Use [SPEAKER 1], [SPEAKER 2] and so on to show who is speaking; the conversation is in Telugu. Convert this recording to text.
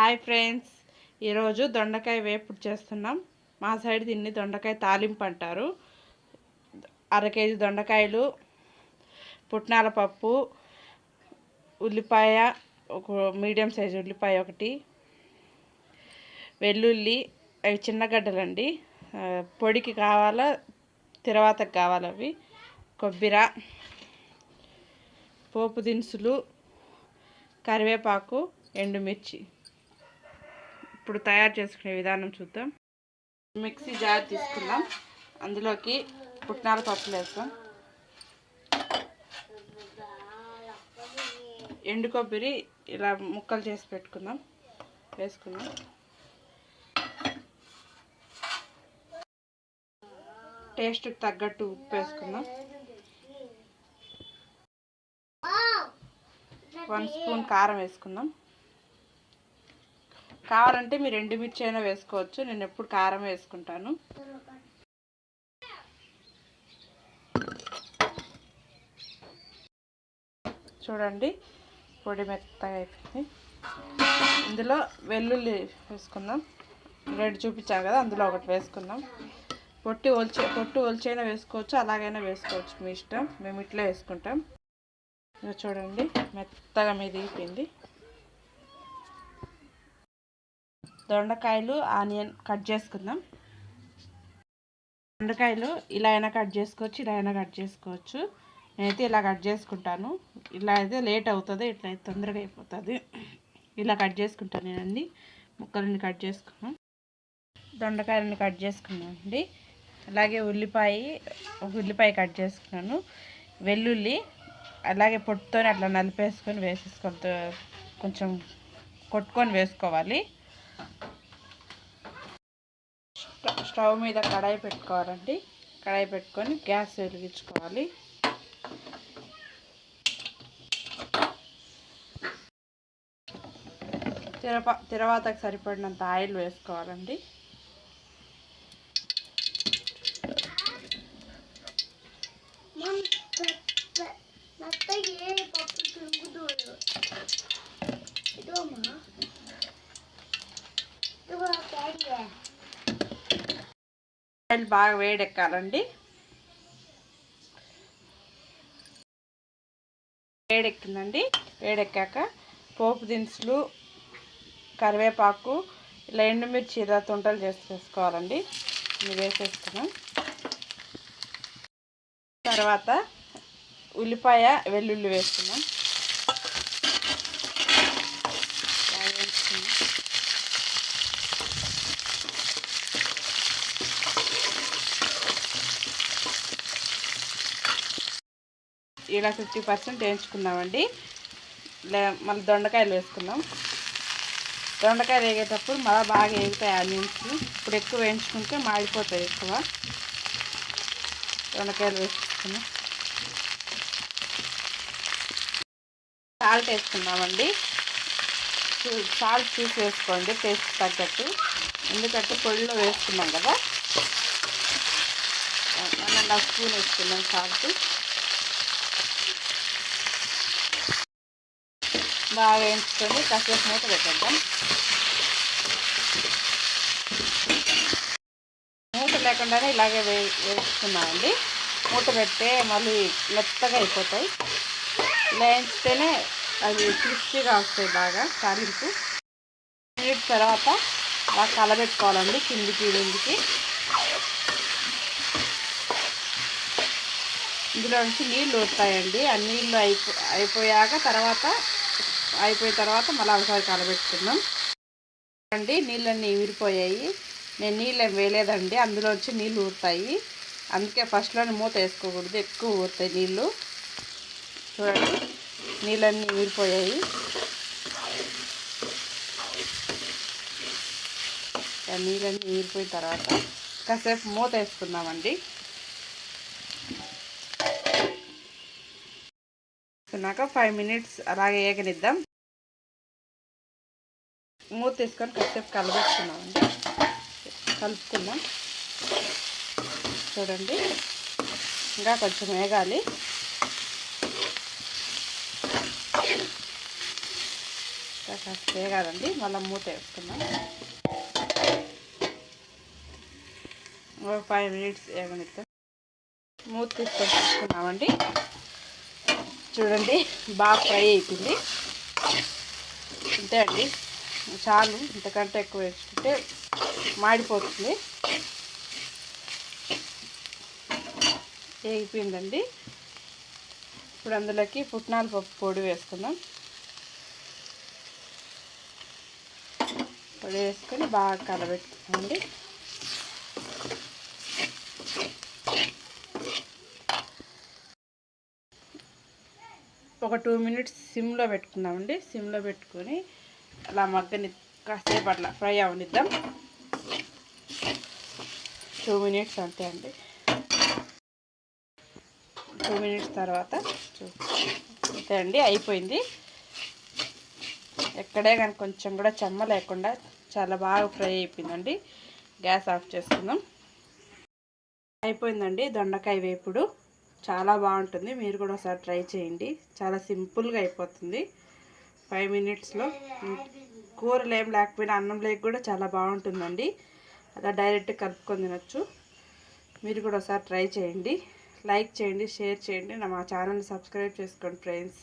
[SPEAKER 1] Hi friends. ఈరోజు దొండకాయ వేపుడు చేస్తున్నాం. మా సైడ్ దీన్ని దొండకాయ తాలింపు అంటారు. అర కేజీ దొండకాయలు పుట్నాల పప్పు ఉల్లిపాయ ఒక మీడియం సైజు ఉల్లిపాయ ఒకటి వెల్లుల్లి అవి చిన్నగడ్డలండి పొడికి కావాలా తిరవాతకు కావాలి అవి. కొబ్బరి పోపు దినుసులు కరివేపాకు ఎండుమిర్చి. ఇప్పుడు తయారు చేసుకునే విధానం చూద్దాం. మిక్సీ జార్ తీసుకుందాం. అందులోకి పుట్నాల పప్పులు వేస్తాం. ఎండు కొబ్బరి ఇలా ముక్కలు చేసి పెట్టుకుందాం. వేసుకుందాం. టేస్ట్కి తగ్గట్టు ఉప్పు వేసుకుందాం. వన్ స్పూన్ కారం వేసుకుందాం. కావాలంటే మీరు ఎండుమిర్చి అయినా వేసుకోవచ్చు. నేను ఎప్పుడు కారం వేసుకుంటాను. చూడండి పొడి మెత్తగా అయిపోయింది. ఇందులో వెల్లుల్లి వేసుకుందాం. రెడ్ చూపించాను కదా అందులో ఒకటి వేసుకుందాం. పొట్టి ఒలిచే పొట్టు ఒలిచైనా వేసుకోవచ్చు అలాగైనా వేసుకోవచ్చు. మీ ఇష్టం. మేము ఇట్లా వేసుకుంటాం. ఇక చూడండి మెత్తగా మెదిగిపోయింది. దొండకాయలు ఆనియన్ కట్ చేసుకుందాం. దొండకాయలు ఇలా అయినా కట్ చేసుకోవచ్చు ఇలా అయినా కట్ చేసుకోవచ్చు. నేనైతే ఇలా కట్ చేసుకుంటాను. ఇలా అయితే లేట్ అవుతుంది ఇట్లా అయితే తొందరగా అయిపోతుంది. ఇలా కట్ చేసుకుంటాను నేనండి. ముక్కలని కట్ చేసుకున్నాం. దొండకాయలని కట్ చేసుకున్నాం అండి. అలాగే ఉల్లిపాయ ఒక ఉల్లిపాయ కట్ చేసుకున్నాను. వెల్లుల్లి అలాగే పొట్టుతో అట్లా నలిపేసుకొని వేసేసుకొని కొంచెం కొట్టుకొని వేసుకోవాలి. స్టవ్ మీద కడాయి పెట్టుకోవాలండి. కడాయి పెట్టుకొని గ్యాస్ వెలిగించుకోవాలి. తిరప తిరవాతకు సరిపడినంత ఆయిల్ వేసుకోవాలండి. ఆయిల్ బాగా వేడెక్కాలండి. వేడెక్కిందండి. వేడెక్కాక పోపు దినుసులు కరివేపాకు ఇలా ఎండుమిర్చి ఇలా తుంటలు చేసి వేసుకోవాలండి. ఇవి వేసేసుకున్నాం. తర్వాత ఉల్లిపాయ వెల్లుల్లి వేసుకున్నాం బాగా వేసుకున్నాం. ఇలా ఫిఫ్టీ పర్సెంట్ వేయించుకున్నామండి. మళ్ళీ దొండకాయలు వేసుకుందాం. దొండకాయలు వేగేటప్పుడు మళ్ళీ బాగా వేగుతాయి ఆనియన్స్. ఇప్పుడు ఎక్కువ వేయించుకుంటే మాడిపోతాయి ఎక్కువ. దొండకాయలు వేసుకున్నాం సాల్ట్ వేసుకున్నామండి సాల్ట్ చూసి వేసుకోండి టేస్ట్ తగ్గట్టు. ఎందుకంటే పొడిలో వేసుకున్నాం కదా. వన్ అండ్ హాఫ్ స్పూన్ వేసుకున్నాం సాల్ట్. బాగా వేయించుకొని కాసేపు మూత పెట్టేద్దాం. మూత లేకుండానే ఇలాగే వే వేస్తున్నామండి మూత పెడితే మళ్ళీ మెత్తగా అయిపోతాయి. ఇలా వేయించితేనే అవి క్రిస్పీగా వస్తాయి బాగా తాలింపు. మినిట్స్ తర్వాత అలా కలబెట్టుకోవాలండి కిందికి కిందికి ఇందులో నుంచి నీళ్ళు వస్తాయండి. ఆ నీళ్ళు అయిపో అయిపోయాక తర్వాత అయిపోయిన తర్వాత మళ్ళీ ఒకసారి కలబెట్టుకుందాం. అండి నీళ్ళన్నీ ఊరిపోయాయి నేను నీళ్ళు వేయలేదండి అందులోంచి నీళ్ళు ఊరుతాయి. అందుకే ఫస్ట్లోనే మూత వేసుకోకూడదు ఎక్కువ ఊరుతాయి నీళ్ళు. చూడండి నీళ్ళన్నీ ఊరిపోయాయి నీళ్ళన్నీ ఊరిపోయిన తర్వాత కాసేపు మూత వేసుకుందామండి. వేసుకున్నాక ఫైవ్ మినిట్స్ అలాగే ఏగనిద్దాం. మూత తీసుకొని కాసేపు కలబెట్టుకున్నామండి కలుపుకుందాం. చూడండి. ఇంకా కొంచెం వేగాలి కాస్త వేగాలండి మళ్ళీ మూత వేసుకుందాం. ఒక ఫైవ్ మినిట్స్ ఏమనిద్దాం మూత తీసుకొని తీసుకున్నామండి చూడండి బాగా ఫ్రై అయిపోయింది. అంతే అండి. చాలు ఇంతకంటే ఎక్కువ వేసుకుంటే మాడిపోతుంది. వేగిపోయిందండి ఇప్పుడు అందులోకి పుట్నాల పప్పు పొడి వేసుకుందాం. పొడి వేసుకొని బాగా కలబెట్టుకోండి. ఒక టూ మినిట్స్ సిమ్లో పెట్టుకుందామండి. సిమ్లో పెట్టుకొని అలా మగ్గని కాసేపు అట్లా ఫ్రై అవనిద్దాం. టూ మినిట్స్ అంతే అండి. టూ మినిట్స్ తర్వాత అంతే అండి అయిపోయింది. ఎక్కడే కానీ కొంచెం కూడా చెమ్మ లేకుండా చాలా బాగా ఫ్రై అయిపోయిందండి. గ్యాస్ ఆఫ్ చేసుకుందాం. అయిపోయిందండి దొండకాయ వేపుడు. చాలా బాగుంటుంది. మీరు కూడా ఒకసారి ట్రై చేయండి. చాలా సింపుల్గా అయిపోతుంది. ఫైవ్ మినిట్స్లో. కూరలు ఏం లేకపోయినా అన్నం లేక కూడా చాలా బాగుంటుందండి. అలా డైరెక్ట్ కలుపుకొని తినొచ్చు. మీరు కూడా ఒకసారి ట్రై చేయండి. లైక్ చేయండి షేర్ చేయండి. నా మా ఛానల్ని సబ్స్క్రైబ్ చేసుకోండి ఫ్రెండ్స్.